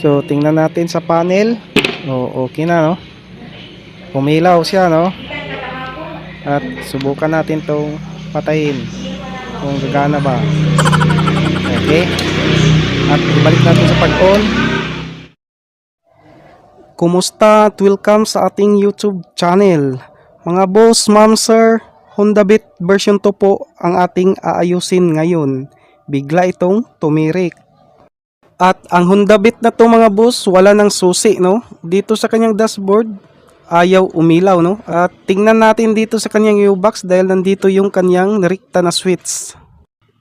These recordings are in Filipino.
So, tingnan natin sa panel. O, okay na, no? Umilaw siya, no? At subukan natin tong patayin. Kung gagana ba. Okay. At ibalik natin sa pag-on. Kumusta at welcome sa ating YouTube channel. Mga boss, ma'am, sir, Honda Beat version 2 po ang ating aayusin ngayon. Bigla itong tumirik. At ang Honda Beat na to mga boss, wala ng susi, no? Dito sa kanyang dashboard, ayaw umilaw, no? At tingnan natin dito sa kanyang U-box dahil nandito yung kanyang narikta na switch.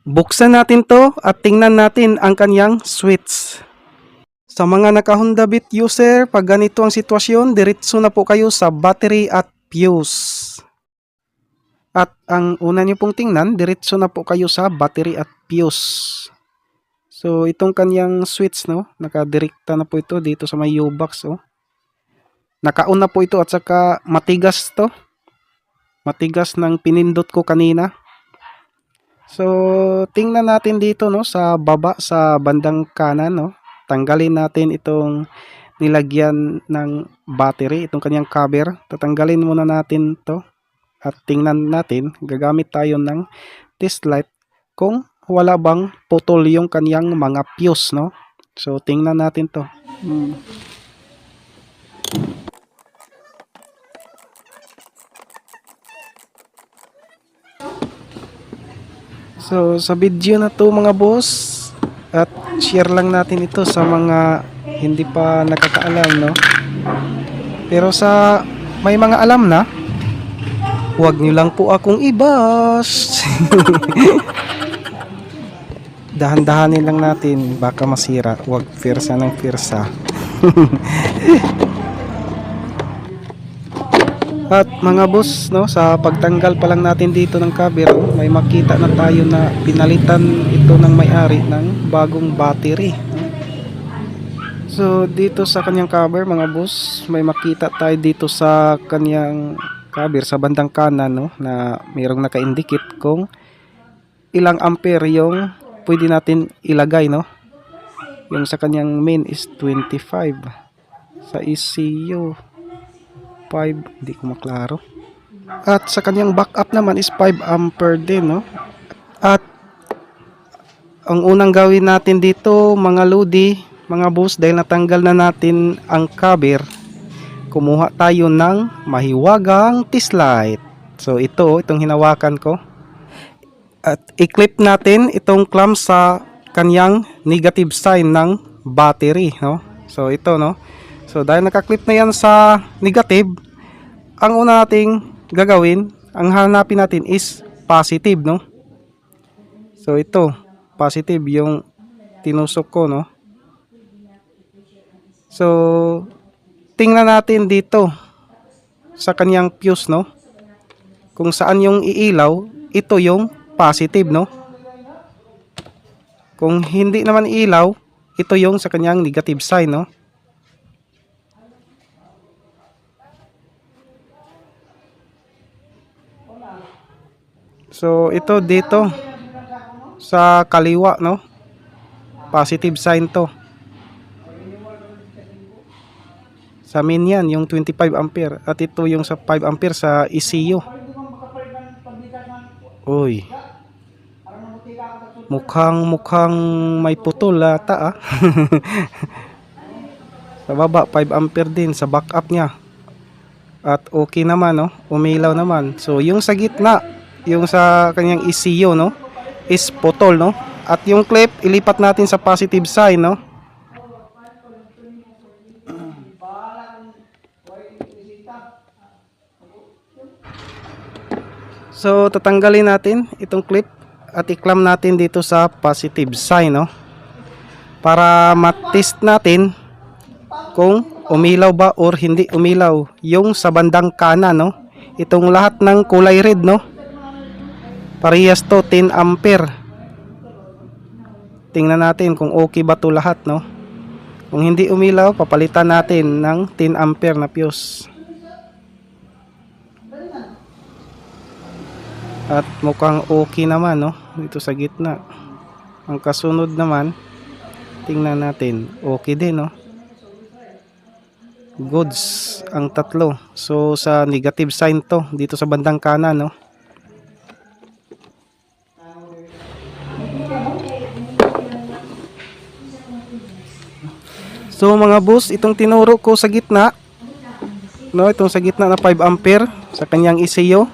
Buksan natin to at tingnan natin ang kanyang switch. Sa mga naka-Honda Beat user, pag ganito ang sitwasyon, diretso na po kayo sa battery at fuse. At ang una nyo pong tingnan, diretso na po kayo sa battery at fuse. So, itong kanyang switch, no? Nakadirekta na po ito dito sa may U-box, oh. Nakaon na po ito at saka matigas to. Matigas ng pinindot ko kanina. So, tingnan natin dito, no? Sa baba, sa bandang kanan, no? Tanggalin natin itong nilagyan ng battery, itong kanyang cover. Tatanggalin muna natin to at tingnan natin, gagamit tayo ng test light kung wala bang putol yung kanyang mga fuse, no? So, tingnan natin to. Hmm. So, sa video na to mga boss, at share lang natin ito sa mga hindi pa nakakaalam, no? Pero sa may mga alam na, huwag niyo lang po akong ibas. Dahan-dahanin lang natin, baka masira. Huwag firsa ng firsa. At mga boss, no, sa pagtanggal pa lang natin dito ng cover, may makita na tayo na pinalitan ito ng may-ari ng bagong battery. So dito sa kanyang cover, mga boss, may makita tayo dito sa kanyang cover sa bandang kanan, no, na mayroong naka-indicate kung ilang ampere yung pwede natin ilagay, no. Yung sa kanyang main is 25. Sa ECU 5, hindi ko maklaro. At sa kanyang backup naman is 5 ampere din, no? At ang unang gawin natin dito, mga lodi, mga boss, dahil natanggal na natin ang cover, kumuha tayo ng mahiwagang test light. So ito, itong hinawakan ko. At i-clip natin itong clamp sa kanyang negative sign ng battery, no? So ito, no? So dahil nakaklip na yan sa negative, ang una nating gagawin, ang hanapin natin is positive, no? So ito, positive yung tinusok ko, no? So tingnan natin dito sa kanyang fuse, no? Kung saan yung iilaw, ito yung positive, no? Kung hindi naman ilaw, ito yung sa kanyang negative sign, no? So ito dito sa kaliwa no. Positive sign to. Sa main yan, yung 25 ampere. At ito yung sa 5 ampere sa ECU. Uy. Mukhang mukhang may putol ata ah. sa baba 5 ampere din sa backup niya. At okay naman no, umilaw naman. So yung sa gitna, yung sa kanyang ECU no, is putol no. At yung clip ilipat natin sa positive sign no. So tatanggalin natin itong clip at iklam natin dito sa positive sign no. Para matest natin kung umilaw ba or hindi umilaw yung sa bandang kanan no. Itong lahat ng kulay red no. Parehas to 10 ampere. Tingnan natin kung okay ba to lahat no. Kung hindi umilaw, papalitan natin ng 10 ampere na fuse. At mukhang okay naman no dito sa gitna. Ang kasunod naman, Tingnan natin. Okay din, no? Goods ang tatlo. So, sa negative sign to. Dito sa bandang kanan, no? So, mga boss, itong tinuro ko sa gitna, no? Itong sa gitna na 5 ampere sa kanyang ECU.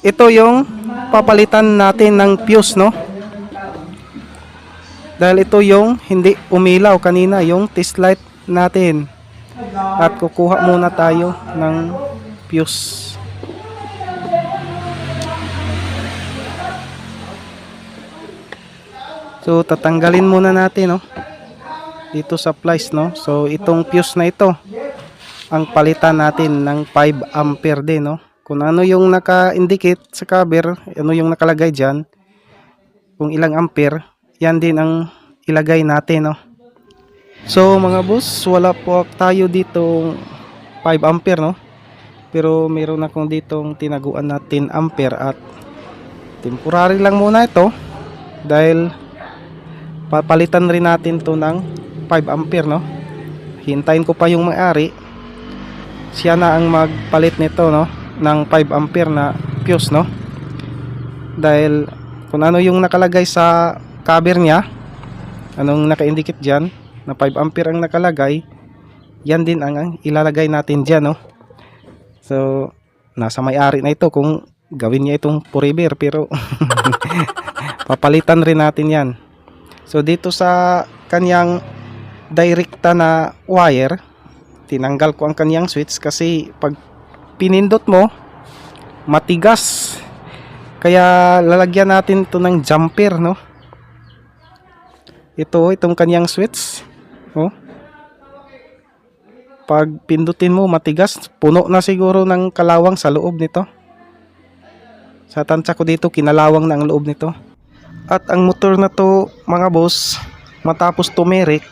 Ito yung papalitan natin ng fuse, no? Dahil ito yung hindi umilaw kanina, yung test light natin. At kukuha muna tayo ng fuse. So tatanggalin muna natin, no? Dito sa plies, no? So itong fuse na ito ang palitan natin ng 5 ampere din, no? Kung ano yung naka-indicate sa cover, ano yung nakalagay diyan, kung ilang ampere, yan din ang ilagay natin, no? So mga boss, wala po tayo dito 5 ampere, no? Pero meron akong ditong tinaguan na 10 ampere at temporary lang muna ito dahil papalitan rin natin to ng 5 ampere, no? Hintayin ko pa yung may-ari. Siya na ang magpalit nito, no? Ng 5 ampere na fuse, no? Dahil kung ano yung nakalagay sa cover niya, anong naka-indicate dyan, na 5 ampere ang nakalagay, yan din ang, ilalagay natin dyan, no? So, nasa may-ari na ito kung gawin niya itong forever, pero papalitan rin natin yan. So, dito sa kanyang direkta na wire, tinanggal ko ang kanyang switch kasi pag pinindot mo, matigas. Kaya lalagyan natin ito ng jumper, no? Ito, itong kanyang switch. Oh. Pag pindutin mo, matigas. Puno na siguro ng kalawang sa loob nito. Sa tansya ko dito, kinalawang na ang loob nito. At ang motor na to, mga boss, matapos tumirik,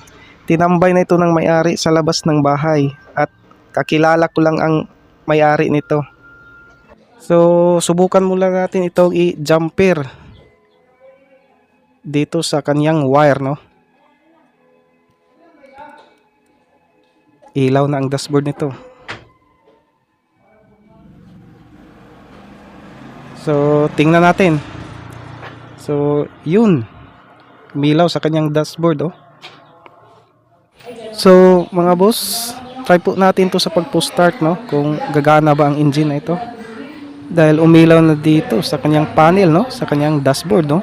tinambay na ito ng may-ari sa labas ng bahay. At kakilala ko lang ang may-ari nito. So, subukan muna natin itong i-jumper dito sa kanyang wire, no? Ilaw na ang dashboard nito. So, tingnan natin. So, yun. Milaw sa kanyang dashboard, oh. So, mga boss, try po natin to sa pagpo-start, no? Kung gagana ba ang engine na ito. Dahil umilaw na dito sa kanyang panel, no? Sa kanyang dashboard, no?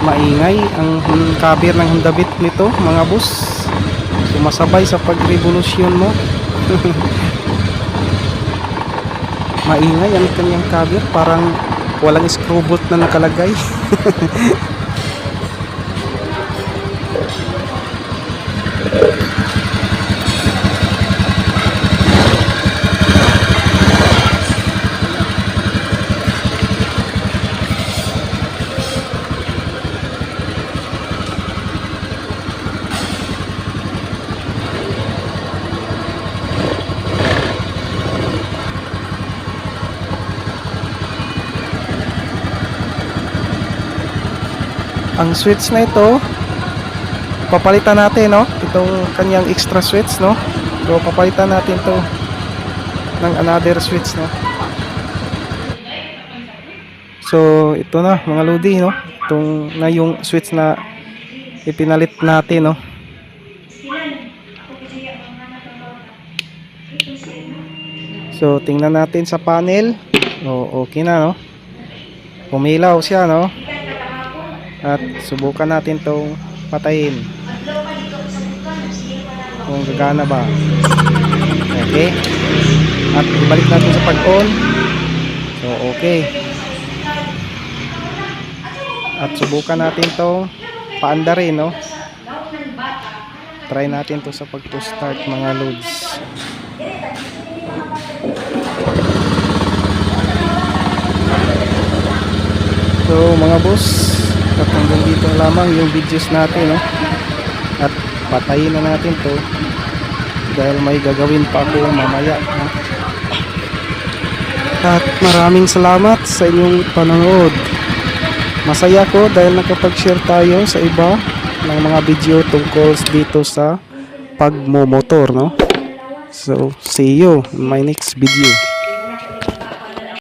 Maingay ang cover ng Honda Beat nito, mga boss. Sumasabay sa pag-revolusyon mo. Maingay ang kanyang cover, parang walang screw bolt na nakalagay. ang switch na ito papalitan natin no? Itong kanyang extra switch no? So papalitan natin to ng another switch no? So ito na mga lodi no? Itong na yung switch na ipinalit natin no? So tingnan natin sa panel. O okay na no? Pumilaw siya no at subukan natin tong patayin. Kung gagana ba. Okay. At ibalik natin sa pag on so okay. At subukan natin tong paanda rin no? Try natin to sa pag start mga loads. So mga boss at hanggang dito lamang yung videos natin no? at patayin na natin to dahil may gagawin pa ako mamaya no? At maraming salamat sa inyong panonood. Masaya ko dahil nakapag-share tayo sa iba ng mga video tungkol dito sa pagmomotor, no? So, see you in my next video.